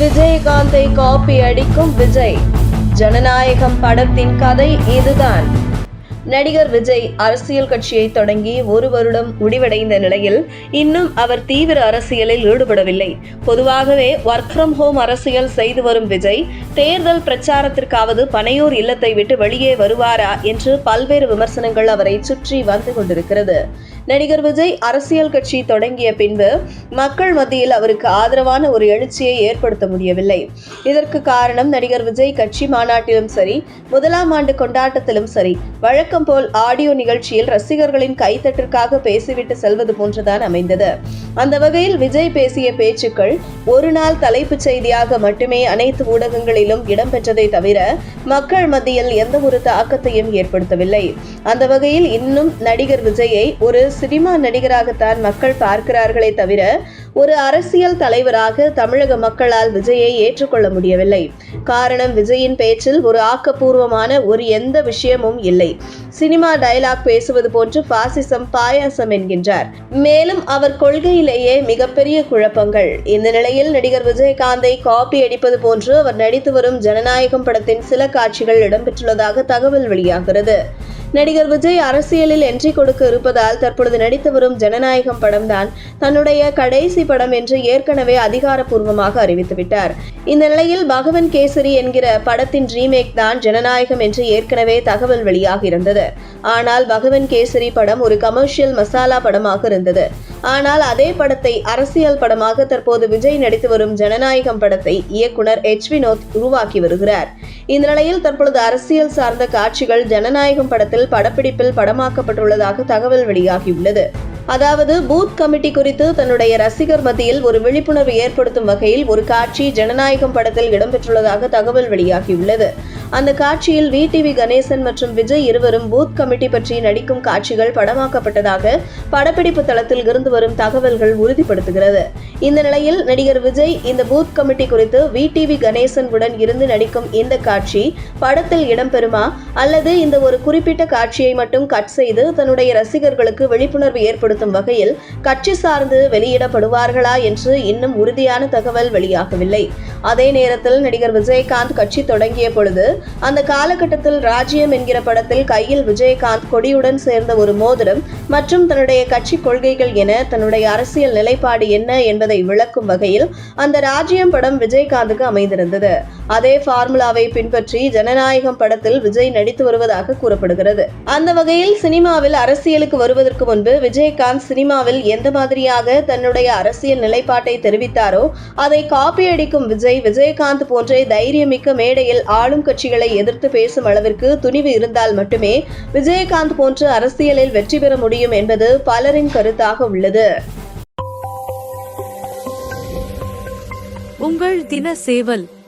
விஜயகாந்தை copy அடிக்கும் விஜய். ஜனநாயகம் படத்தின் கதை இதுதான். நடிகர் விஜய் அரசியல் கட்சியை தொடங்கி ஒரு வருடம் முடிவடைந்த நிலையில் இன்னும் அவர் தீவிர அரசியலில் ஈடுபடவில்லை. பொதுவாகவே ஒர்க் ஃப்ரம் ஹோம் அரசியல் செய்து வரும் விஜய் தேர்தல் பிரச்சாரத்திற்காவது பனையூர் இல்லத்தை விட்டு வெளியே வருவாரா என்று பல்வேறு விமர்சனங்கள் அவரை சுற்றி வந்து கொண்டிருக்கிறது. நடிகர் விஜய் அரசியல் கட்சி தொடங்கிய பின்பு மக்கள் மத்தியில் அவருக்கு ஆதரவான ஒரு எழுச்சியை ஏற்படுத்த முடியவில்லை. இதற்கு காரணம் நடிகர் விஜய் கட்சி மாநாட்டிலும் சரி முதலாம் ஆண்டு கொண்டாட்டத்திலும் சரி வழக்கம் போல் ஆடியோ நிகழ்ச்சியில் ரசிகர்களின் கைத்தட்டிற்காக பேசிவிட்டு செல்வது போன்றுதான் அமைந்தது. அந்த வகையில் விஜய் பேசிய பேச்சுக்கள் ஒரு நாள் தலைப்புச் செய்தியாக மட்டுமே அனைத்து ஊடகங்களிலும் இடம்பெற்றதை தவிர மக்கள் மத்தியில் எந்த ஒரு தாக்கத்தையும் ஏற்படுத்தவில்லை. அந்த வகையில் இன்னும் நடிகர் விஜயை ஒரு சினிமா நடிகராகத்தான் மக்கள் பார்க்கிறார்களே தவிர ஒரு அரசியல் தலைவராக தமிழக மக்களால் விஜயை ஏற்றுக்கொள்ள முடியவில்லை. காரணம் விஜயின் பேச்சில் ஒரு ஆக்கப்பூர்வமான ஒரு எந்த விஷயமும் இல்லை. சினிமா டயலாக் பேசுவது போன்று பாசிசம் பாயாசம் என்கின்றார். மேலும் அவர் கொள்கையிலேயே மிகப்பெரிய குழப்பங்கள். இந்த நிலையில் நடிகர் விஜயகாந்தை காப்பி அடிப்பது போன்று அவர் நடித்து வரும் ஜனநாயகம் படத்தின் சில காட்சிகள் இடம்பெற்றுள்ளதாக தகவல் வெளியாகிறது. நடிகர் விஜய் அரசியலில் என்ட்ரி கொடுக்க இருப்பதால் தற்பொழுது நடித்து வரும் ஜனநாயகம் படம்தான் தன்னுடைய கடைசி படம் என்று ஏற்கனவே அதிகாரப்பூர்வமாக அறிவித்துவிட்டார். இந்த நிலையில் பகவன் கேசரி என்கிற படத்தின் ரீமேக் தான் ஜனநாயகம் என்று ஏற்கனவே தகவல் வெளியாக இருந்தது. ஆனால் பகவன் கேசரி படம் ஒரு கமர்ஷியல் மசாலா படமாக இருந்தது. ஆனால் அதே படத்தை அரசியல் படமாக தற்போது விஜய் நடித்து வரும் ஜனநாயகம் படத்தை இயக்குனர் எச் வினோத் உருவாக்கி வருகிறார். இந்த நிலையில் தற்பொழுது அரசியல் சார்ந்த காட்சிகள் ஜனநாயகம் படத்தில் படப்பிடிப்பில் படமாக்கப்பட்டுள்ளதாக தகவல் வெளியாகியுள்ளது. அதாவது பூத் கமிட்டி குறித்து தன்னுடைய ரசிகர் மத்தியில் ஒரு விழிப்புணர்வு ஏற்படுத்தும் வகையில் ஒரு காட்சி ஜனநாயகம் படத்தில் இடம்பெற்றுள்ளதாக தகவல் வெளியாகியுள்ளது. அந்த காட்சியில் விடிவி கணேசன் மற்றும் விஜய் இருவரும் பூத் கமிட்டி பற்றி நடிக்கும் காட்சிகள் படமாக்கப்பட்டதாக படப்பிடிப்பு தளத்தில் இருந்து வரும் தகவல்கள் உறுதிப்படுத்துகிறது. இந்த நிலையில் நடிகர் விஜய் இந்த பூத் கமிட்டி குறித்து விடிவி கணேசன் உடன் இருந்து நடிக்கும் இந்த காட்சி படத்தில் இடம்பெறுமா? அல்லது இந்த ஒரு குறிப்பிட்ட காட்சியை மட்டும் கட் செய்து தன்னுடைய ரசிகர்களுக்கு விழிப்புணர்வு ஏற்படுத்தும் வகையில் கட்சி சார்ந்து வெளியிடப்படுவார்களா என்று இன்னும் உறுதியான தகவல் வெளியாகவில்லை. அதே நேரத்தில் நடிகர் விஜயகாந்த் கட்சி தொடங்கிய பொழுது அந்த காலகட்டத்தில் ராஜ்யம் என்கிற படத்தில் கையில் விஜயகாந்த் கொடியுடன் சேர்ந்த ஒரு மோதிரம் மற்றும் தன்னுடைய கட்சி கொள்கைகள் என தன்னுடைய அரசியல் நிலைப்பாடு என்ன என்பதை விளக்கும் வகையில் அந்த ராஜ்யம் படம் விஜயகாந்துக்கு அமைந்திருந்தது. அதே ஃபார்முலாவை பின்பற்றி ஜனநாயகம் படத்தில் விஜய் நடித்து வருவதாக கூறப்படுகிறது. அந்த வகையில் சினிமாவில் அரசியலுக்கு வருவதற்கு முன்பு விஜயகாந்த் சினிமாவில் எந்த மாதிரியாக தன்னுடைய அரசியல் நிலைப்பாட்டை தெரிவித்தாரோ அதை காப்பி அடிக்கும் விஜய் விஜயகாந்த் போன்ற தைரியமிக்க மேடையில் ஆளும் கட்சிகளை எதிர்த்து பேசும் அளவிற்கு துணிவு இருந்தால் மட்டுமே விஜயகாந்த் போன்று அரசியலில் வெற்றி பெற முடியும் என்பது பலரின் கருத்தாக உள்ளது. உங்கள் தின சேவல்